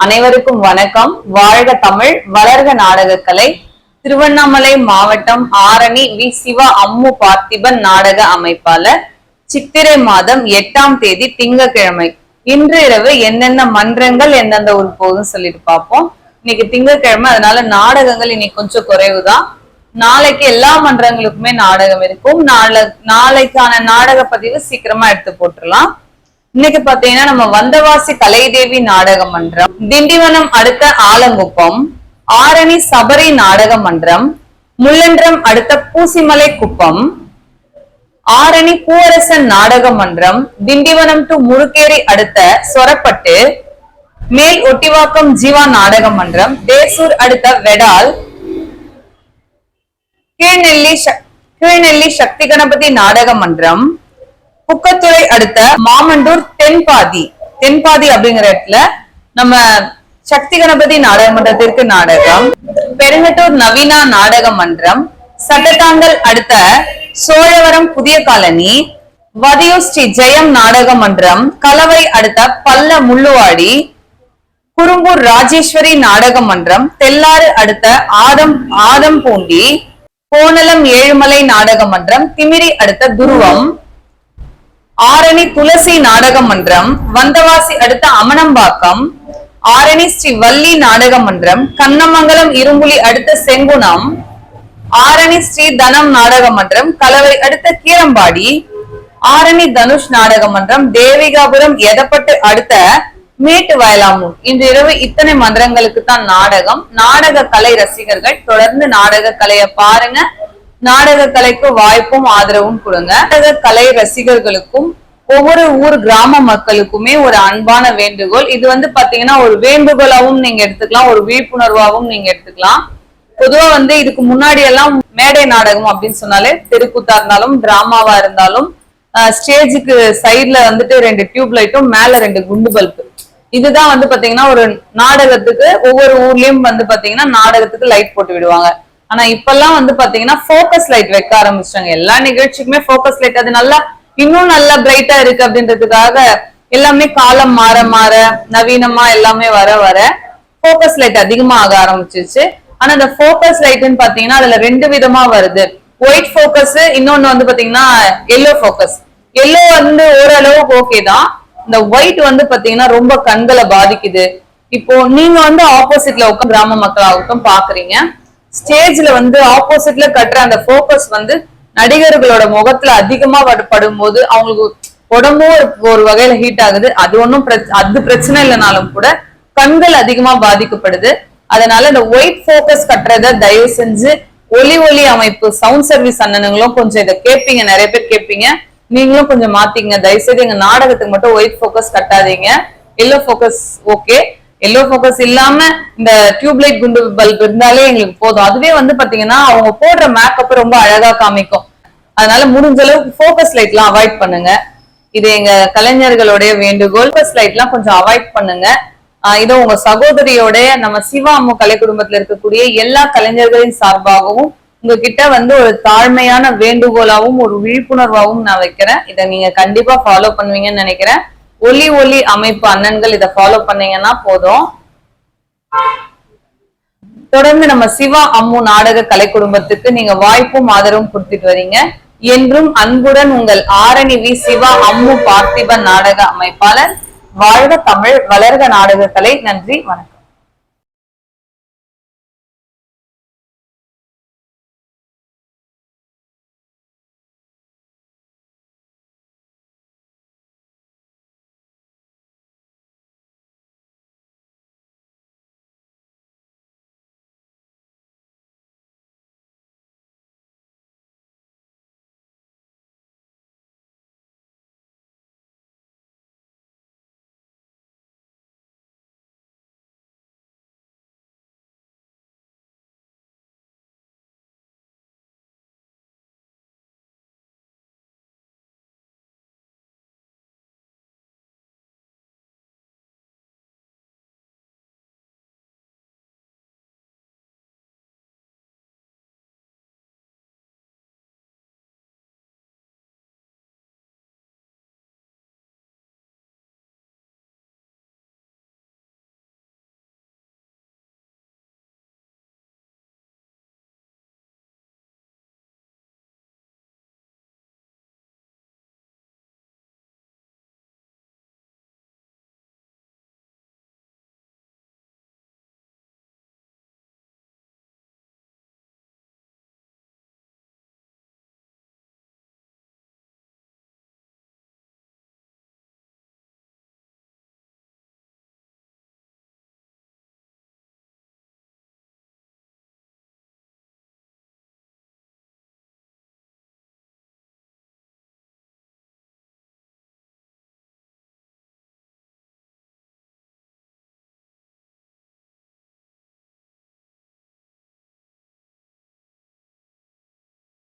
அனைவருக்கும் வணக்கம். வாழ்க தமிழ் வளர்க நாடகக்கலை. திருவண்ணாமலை மாவட்டம் ஆரணி வி. சிவா அம்மு பார்த்திபன் நாடக அமைப்பாளர். சித்திரை மாதம் எட்டாம் தேதி திங்கக்கிழமை இன்று இரவு என்னென்ன மன்றங்கள் எந்தெந்த ஊர் போகுதுன்னு சொல்லிட்டு பார்ப்போம். இன்னைக்கு திங்கட்கிழமை அதனால நாடகங்கள் இன்னைக்கு கொஞ்சம் குறைவுதான். நாளைக்கு எல்லா மன்றங்களுக்குமே நாடகம் இருக்கும். நாளை நாளைக்கான நாடக பதிவு சீக்கிரமா எடுத்து போட்டுடலாம். இன்னைக்கு பாத்தீங்கன்னா நம்ம வந்தவாசி கலைதேவி நாடக மன்றம் திண்டிவனம் அடுத்த ஆலங்குப்பம் ஆரணி சபரி நாடக மன்றம் முள்ளன்றம் அடுத்த பூசிமலை குப்பம் ஆரணி பூவரசன் நாடக மன்றம் திண்டிவனம் டு முருகேரி அடுத்த சொரப்பட்டு மேல் ஒட்டிவாக்கம் ஜீவா நாடக மன்றம் தேசூர் அடுத்த வெடால் கீழ்நெல்லி ச- கீழ்நெல்லி சக்தி கணபதி நாடக மன்றம் குக்கத்துறை அடுத்த மாமண்டூர் தென்பாதி. தென்பாதி அப்படிங்கிற இடத்துல நம்ம சக்தி கணபதி நாடக மன்றத்திற்கு நாடகம் பெருங்கட்டூர் நவீனா நாடக மன்றம் சட்டத்தாங்கல் அடுத்த சோழவரம் புதிய காலனி வதியூர் ஸ்ரீ ஜெயம் நாடக மன்றம் கலவை அடுத்த பல்ல முள்ளுவாடி குறும்பூர் ராஜேஸ்வரி நாடக மன்றம் தெல்லாறு அடுத்த ஆதம் ஆதம் பூண்டி கோணலம் ஏழுமலை நாடக மன்றம் திமிரி அடுத்த துருவம் ஆரணி துளசி நாடக மன்றம் வந்தவாசி அடுத்த அமனம்பாக்கம் ஆரணி ஸ்ரீ வள்ளி நாடக மன்றம் கண்ணமங்கலம் இரும்புலி அடுத்த செங்குணம் ஆரணி ஸ்ரீ தனம் நாடக மன்றம் கலவை அடுத்த கீரம்பாடி ஆரணி தனுஷ் நாடக மன்றம் தேவிகாபுரம் எதப்பட்டு அடுத்த மேட்டு வயலாமூர். இன்று இரவு இத்தனை மன்றங்களுக்கு தான் நாடகம். நாடக கலை ரசிகர்கள் தொடர்ந்து நாடக கலையை பாருங்க. நாடக கலைக்கு வாய்ப்பும் ஆதரவும் கொடுங்க. நாடக கலை ரசிகர்களுக்கும் ஒவ்வொரு ஊர் கிராம மக்களுக்குமே ஒரு அன்பான வேண்டுகோள். இது வந்து பாத்தீங்கன்னா ஒரு வேண்டுகோளாவும் நீங்க எடுத்துக்கலாம் ஒரு விழிப்புணர்வாகவும் நீங்க எடுத்துக்கலாம். பொதுவா வந்து இதுக்கு முன்னாடி எல்லாம் மேடை நாடகம் அப்படின்னு சொன்னாலே தெருக்கூத்தா இருந்தாலும் டிராமாவா இருந்தாலும் ஸ்டேஜுக்கு சைட்ல வந்துட்டு ரெண்டு டியூப் லைட்டும் மேல ரெண்டு குண்டு பல்பு. இதுதான் வந்து பாத்தீங்கன்னா ஒரு நாடகத்துக்கு ஒவ்வொரு ஊர்லயும் வந்து பாத்தீங்கன்னா நாடகத்துக்கு லைட் போட்டு விடுவாங்க. ஆனா இப்பெல்லாம் வந்து பாத்தீங்கன்னா ஃபோக்கஸ் லைட் வைக்க ஆரம்பிச்சிட்டாங்க. எல்லா நிகழ்ச்சிக்குமே ஃபோக்கஸ் லைட் அது நல்லா இன்னும் நல்லா பிரைட்டா இருக்கு அப்படின்றதுக்காக எல்லாமே காலம் மாற மாற நவீனமா எல்லாமே வர வர ஃபோக்கஸ் லைட் அதிகமா ஆக ஆரம்பிச்சிருச்சு. ஆனா இந்த ஃபோக்கஸ் லைட்னு பாத்தீங்கன்னா அதுல ரெண்டு விதமா வருது. ஒயிட் ஃபோக்கஸ் இன்னொன்னு வந்து பாத்தீங்கன்னா எல்லோ ஃபோக்கஸ் எல்லோ வந்து ஓரளவுக்கு ஓகே தான். இந்த ஒயிட் வந்து பாத்தீங்கன்னா ரொம்ப கண்களை பாதிக்குது. இப்போ நீங்க வந்து ஆப்போசிட்ல உட்காந்து கிராம மக்களாகட்டும் பாக்குறீங்க. ஸ்டேஜ்ல வந்து ஆப்போசிட்ல கட்டுற அந்த போக்கஸ் வந்து நடிகர்களோட முகத்துல அதிகமா படும் படும்போது அவங்களுக்கு உடம்பும் ஒரு- வகையில ஹீட் ஆகுது. அது ஒன்றும் அது பிரச்சனை இல்லைனாலும் கூட கண்கள் அதிகமா பாதிக்கப்படுது. அதனால இந்த ஒயிட் போக்கஸ் கட்டுறத தயவு செஞ்சு ஒலி ஒலி அமைப்பு சவுண்ட் சர்வீஸ் அண்ணனுங்களும் கொஞ்சம் இதை கேட்பீங்க. நிறைய பேர் கேட்பீங்க. நீங்களும் கொஞ்சம் மாத்திங்க தயவு செய்து எங்க நாடகத்துக்கு மட்டும் white focus கட்டாதீங்க. Yellow focus okay yellow focus இல்லாம இந்த டியூப்லைட் குண்டு பல்ப் இருந்தாலே எங்களுக்கு போதும். அதுவே வந்து பாத்தீங்கன்னா அவங்க போடுற மேக்கப் ரொம்ப அழகா காமிக்கும். அதனால முடிஞ்ச அளவுக்கு ஃபோக்கஸ் லைட்லாம் அவாய்ட் பண்ணுங்க. இது எங்க கலைஞர்களுடைய வேண்டுகோல் ஃபோக்கஸ் லைட்லாம் கொஞ்சம் அவாய்ட் பண்ணுங்க. ஆஹ் இதை உங்க சகோதரியோட நம்ம சிவா அம்மு கலை குடும்பத்துல இருக்கக்கூடிய எல்லா கலைஞர்களின் சார்பாகவும் உங்ககிட்ட வந்து ஒரு தாழ்மையான வேண்டுகோளாவும் ஒரு விழிப்புணர்வாகவும் நான் வைக்கிறேன். இதை நீங்க கண்டிப்பா ஃபாலோ பண்ணுவீங்கன்னு நினைக்கிறேன். ஒலி ஒலி அமைப்பு அண்ணன்கள் இதை ஃபாலோ பண்ணீங்கன்னா போதும். தொடர்ந்து நம்ம சிவா அம்மு நாடக கலை குடும்பத்துக்கு நீங்க வாய்ப்பும் ஆதரவும் கொடுத்துட்டு வரீங்க. என்றும் அன்புடன் உங்கள் ஆரணி வி சிவா அம்மு பார்த்திபன் நாடக அமைப்பாளர் வாழ்க தமிழ் வளர்க நாடக கலை. நன்றி வணக்கம்.